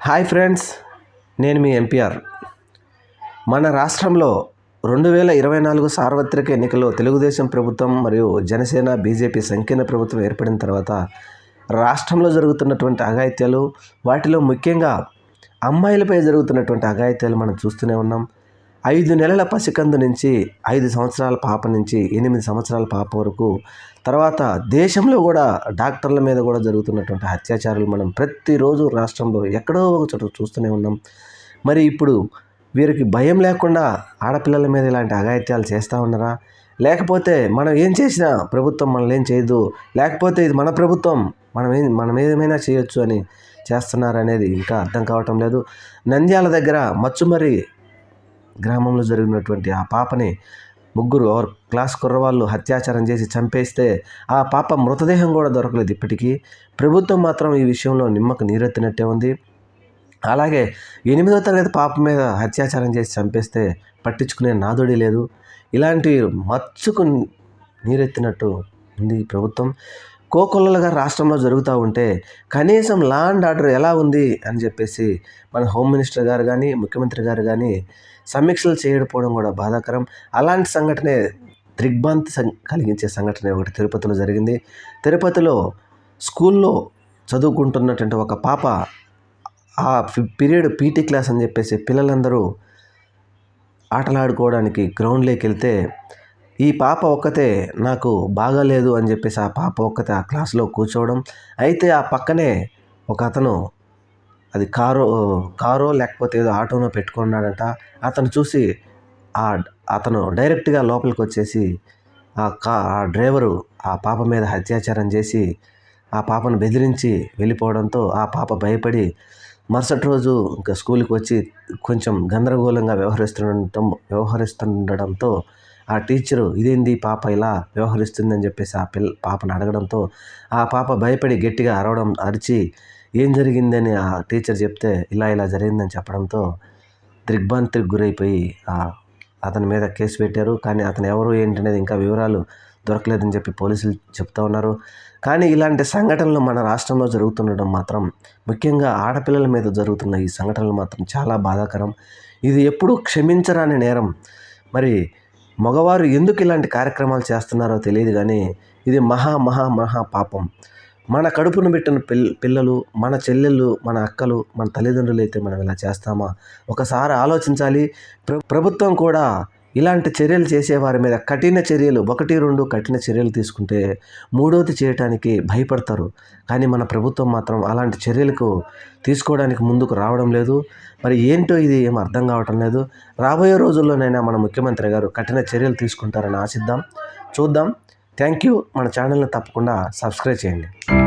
Hi friends నేను మీ MPR మన రాష్ట్రంలో రెండు వేల ఇరవై నాలుగు సార్వత్రిక ఎన్నికల్లో తెలుగుదేశం ప్రభుత్వం మరియు జనసేన బీజేపీ సంకీర్ణ ప్రభుత్వం ఏర్పడిన తర్వాత రాష్ట్రంలో జరుగుతున్నటువంటి అఘాయిత్యాలు వాటిలో ముఖ్యంగా అమ్మాయిలపై జరుగుతున్నటువంటి అఘాయిత్యాలు మనం చూస్తూనే ఉన్నాం. ఐదు నెలల పసికందు నుంచి ఐదు సంవత్సరాల పాప నుంచి ఎనిమిది సంవత్సరాల పాప వరకు తర్వాత దేశంలో కూడా డాక్టర్ల మీద కూడా జరుగుతున్నటువంటి అత్యాచారాలు మనం ప్రతిరోజు రాష్ట్రంలో ఎక్కడో ఒక చోట చూస్తూనే ఉన్నాం. మరి ఇప్పుడు వీరికి భయం లేకుండా ఆడపిల్లల మీద ఇలాంటి అఘాయిత్యాలు చేస్తూ ఉన్నారా? లేకపోతే మనం ఏం చేసినా ప్రభుత్వం మనల్ని ఏం చేయదు. లేకపోతే ఇది మన ప్రభుత్వం మనం ఏం మనం ఏమైనా చేయొచ్చు అని చేస్తున్నారు అనేది ఇంకా అర్థం కావటం లేదు. నంద్యాల దగ్గర మచ్చుమరి గ్రామంలో జరిగినటువంటి ఆ పాపని ముగ్గురు ఎవరు క్లాస్ కుర్రవాళ్ళు అత్యాచారం చేసి చంపేస్తే ఆ పాప మృతదేహం కూడా దొరకలేదు ఇప్పటికీ. ప్రభుత్వం మాత్రం ఈ విషయంలో నిమ్మకు నీరెత్తినట్టే ఉంది. అలాగే ఎనిమిదో తరగతి పాప మీద అత్యాచారం చేసి చంపేస్తే పట్టించుకునే నాదుడి లేదు. ఇలాంటి మచ్చుకు నీరెత్తినట్టు ఉంది ప్రభుత్వం. కోకొల్లలుగా రాష్ట్రంలో జరుగుతూ ఉంటే కనీసం లా అండ్ ఆర్డర్ ఎలా ఉంది అని చెప్పేసి మన హోమ్ మినిస్టర్ గారు కానీ ముఖ్యమంత్రి గారు కానీ సమీక్షలు చేయకపోవడం కూడా బాధాకరం. అలాంటి సంఘటనే దిగ్భ్రాంతి సం- కలిగించే సంఘటన ఒకటి తిరుపతిలో జరిగింది. తిరుపతిలో స్కూల్లో చదువుకుంటున్నటువంటి ఒక పాప ఆ పీరియడ్ పీటీ క్లాస్ అని చెప్పేసి పిల్లలందరూ ఆటలాడుకోవడానికి గ్రౌండ్లోకి వెళ్తే ఈ పాప ఒక్కతే నాకు బాగాలేదు అని చెప్పేసి ఆ పాప ఒక్కతే ఆ క్లాస్లో కూర్చోవడం. అయితే ఆ పక్కనే ఒక అతను అది కారో కారో లేకపోతే ఏదో ఆటోనో పెట్టుకున్నాడంట. అతను చూసి ఆ అతను డైరెక్ట్గా లోపలికి వచ్చేసి ఆ కా ఆ డ్రైవరు ఆ పాప మీద అత్యాచారం చేసి ఆ పాపను బెదిరించి వెళ్ళిపోవడంతో ఆ పాప భయపడి మరుసటి రోజు ఇంకా స్కూల్కి వచ్చి కొంచెం గందరగోళంగా వ్యవహరిస్తుండటం వ్యవహరిస్తుండడంతో ఆ టీచరు ఇదేంది పాప ఇలా వ్యవహరిస్తుందని చెప్పేసి ఆ పిల్ల పాపను అడగడంతో ఆ పాప భయపడి గట్టిగా అరవడం అరిచి ఏం జరిగిందని ఆ టీచర్ చెప్తే ఇలా ఇలా జరిగిందని చెప్పడంతో దిగ్భ్రాంతికి గురైపోయి ఆ అతని మీద కేసు పెట్టారు. కానీ అతను ఎవరు ఏంటనేది ఇంకా వివరాలు దొరకలేదని చెప్పి పోలీసులు చెప్తా ఉన్నారు. కానీ ఇలాంటి సంఘటనలు మన రాష్ట్రంలో జరుగుతుండడం మాత్రం ముఖ్యంగా ఆడపిల్లల మీద జరుగుతున్న ఈ సంఘటనలు మాత్రం చాలా బాధాకరం. ఇది ఎప్పుడూ క్షమించరాని నేరం. మరి మగవారు ఎందుకు ఇలాంటి కార్యక్రమాలు చేస్తున్నారో తెలియదు కానీ ఇది మహా మహా మహా పాపం. మన కడుపును పెట్టిన పిల్ పిల్లలు మన చెల్లెళ్ళు మన అక్కలు మన తల్లిదండ్రులు అయితే మనం ఇలా చేస్తామా? ఒకసారి ఆలోచించాలి. ప్ర ప్రభుత్వం కూడా ఇలాంటి చర్యలు చేసేవారి మీద కఠిన చర్యలు ఒకటి రెండు కఠిన చర్యలు తీసుకుంటే మూడోది చేయటానికి భయపడతారు. కానీ మన ప్రభుత్వం మాత్రం అలాంటి చర్యలకు తీసుకోవడానికి ముందుకు రావడం లేదు. మరి ఏంటో ఇది ఏం అర్థం కావటం లేదు. రాబోయే రోజుల్లోనైనా మన ముఖ్యమంత్రి గారు కఠిన చర్యలు తీసుకుంటారని ఆశిద్దాం చూద్దాం. Thank you. మన ఛానల్ని తప్పకుండా సబ్స్క్రైబ్ చేయండి.